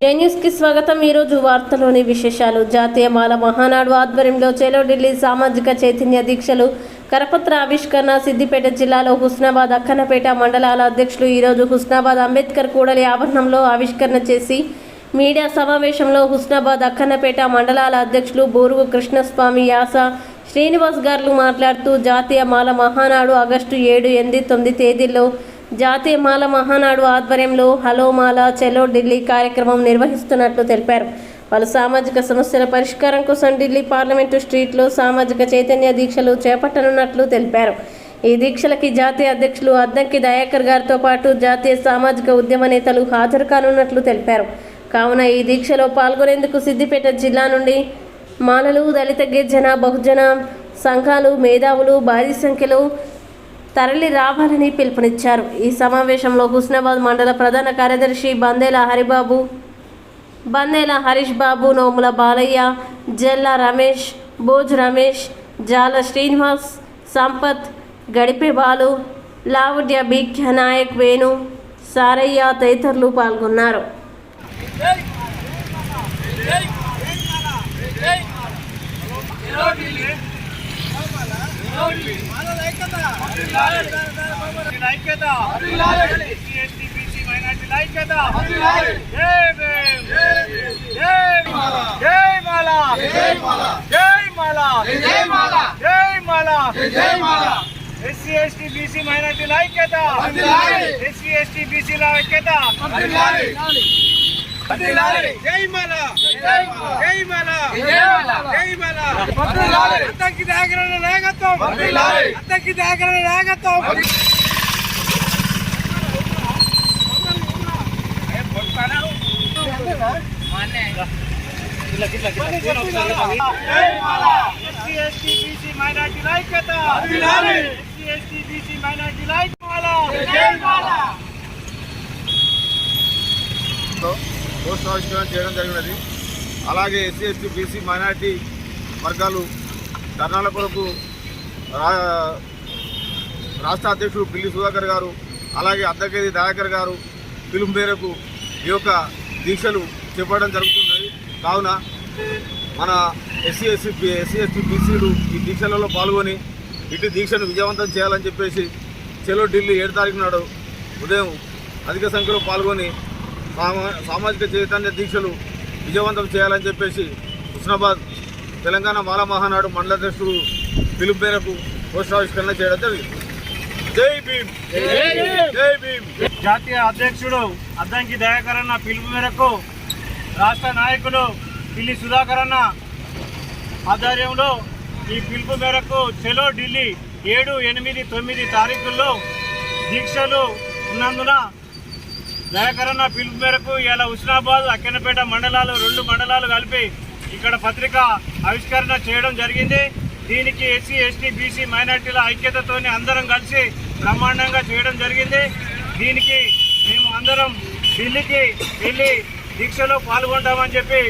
ఏ కి స్వాగతం ఈరోజు వార్తలోని విశేషాలు. జాతీయ మాల మహానాడు ఆధ్వర్యంలో చేలో ఢిల్లీ సామాజిక చైతన్య దీక్షలు. కరపత్ర ఆవిష్కరణ సిద్దిపేట జిల్లాలో హుస్నాబాద్ అక్కనపేట మండలాల అధ్యక్షులు ఈరోజు హుస్నాబాద్ అంబేద్కర్ కూడలి ఆవరణంలో ఆవిష్కరణ చేసి మీడియా సమావేశంలో హుస్నాబాద్ అక్కన్నపేట మండలాల అధ్యక్షులు బూరుగు కృష్ణస్వామి యాస శ్రీనివాస్ గారు మాట్లాడుతూ జాతీయ మాల మహానాడు ఆగస్టు ఏడు ఎనిమిది తొమ్మిది తేదీల్లో జాతీయ మాల మహానాడు ఆధ్వర్యంలో హలో మాల చెలో ఢిల్లీ కార్యక్రమం నిర్వహిస్తున్నట్లు తెలిపారు. పలు సామాజిక సమస్యల పరిష్కారం కోసం ఢిల్లీ పార్లమెంటు స్ట్రీట్లో సామాజిక చైతన్య దీక్షలు చేపట్టనున్నట్లు తెలిపారు. ఈ దీక్షలకి జాతీయ అధ్యక్షులు అద్దంకి దయాకర్ గారితో పాటు జాతీయ సామాజిక ఉద్యమ నేతలు హాజరు కానున్నట్లు తెలిపారు. కావున ఈ దీక్షలో పాల్గొనేందుకు సిద్దిపేట జిల్లా నుండి మాలలు దళిత గిరిజన బహుజన సంఘాలు మేధావులు భారీ సంఖ్యలో తరలి రావాలని పిలుపునిచ్చారు. ఈ సమావేశంలో హుస్నాబాద్ మండల ప్రధాన కార్యదర్శి బందేల హరిబాబు బందేల హరీష్ బాబు నోముల బాలయ్య జల్లా రమేష్ బోజ్ రమేష్ జాల శ్రీనివాస్ సంపత్ గడిపే బాలు లావుడ్య బీఖ్య నాయక్ వేణు సారయ్య తదితరులు పాల్గొన్నారు ఐక్యత ఎస్టీ బీసీ మైనార్టీల ఐక్యత జై భీమ్ జై జై మాలా జై మాలా జై మాలా ఎస్సీ ఎస్టీ బీసీ మైనార్టీల ఐక్యత ఎస్సీ ఎస్టీ బీసీల ఐక్యత జై మాలా జై మాలా జై మాలా అత్తకి దగ్గర నాయకత్వం అత్తకి దగ్గర నాయకత్వం SC ST BC minority post ఆవిష్కరణ చేయడం జరిగినది. అలాగే ఎస్సీ ఎస్టీ బీసీ మైనార్టీ వర్గాలు ధర్నాల కొరకు రా- రాష్ట్ర అధ్యక్షుడు పిల్లి సుధాకర్ గారు అలాగే అద్దకేది దయాకర్ గారు పిలుపు మేరకు ఈ యొక్క దీక్షలు చేపట్టడం జరుగుతున్నది. కావున మన ఎస్సీ ఎస్సీ ఎస్సీ ఎస్టీ బీసీలు ఈ దీక్షలలో పాల్గొని ఇటు దీక్షను విజయవంతం చేయాలని చెప్పేసి చెలో ఢిల్లీ ఏడు తారీఖు నాడు ఉదయం అధిక సంఖ్యలో పాల్గొని సామాజిక చైతన్య దీక్షలు విజయవంతం చేయాలని చెప్పేసి హుస్నాబాద్ తెలంగాణ మాల మహానాడు మండల అధ్యక్షుడు పిలుపు మేరకు పోస్టావిష్కరణ చేయడం జరిగింది. జై భీమ్! జై భీమ్! జాతీయ అధ్యక్షుడు అద్దంకి దయాకర్ అన్న పిలుపు మేరకు రాష్ట్ర నాయకులు పిల్లి సుధాకర్ అన్న ఆధ్వర్యంలో ఈ పిలుపు మేరకు చెలో ఢిల్లీ ఏడు ఎనిమిది తొమ్మిది తారీఖుల్లో దీక్షలు ఉన్నందున దయాకరణ పిలుపు మేరకు ఇలా హుస్నాబాద్ అక్కెనపేట మండలాలు రెండు మండలాలు కలిపి ఇక్కడ పత్రిక ఆవిష్కరణ చేయడం జరిగింది. దీనికి ఎస్సీ ఎస్టీ బీసీ మైనార్టీల ఐక్యతతోని అందరం కలిసి బ్రహ్మాండంగా చేయడం జరిగింది. దీనికి మేము అందరం ఢిల్లీకి వెళ్ళి దీక్షలో పాల్గొంటామని చెప్పి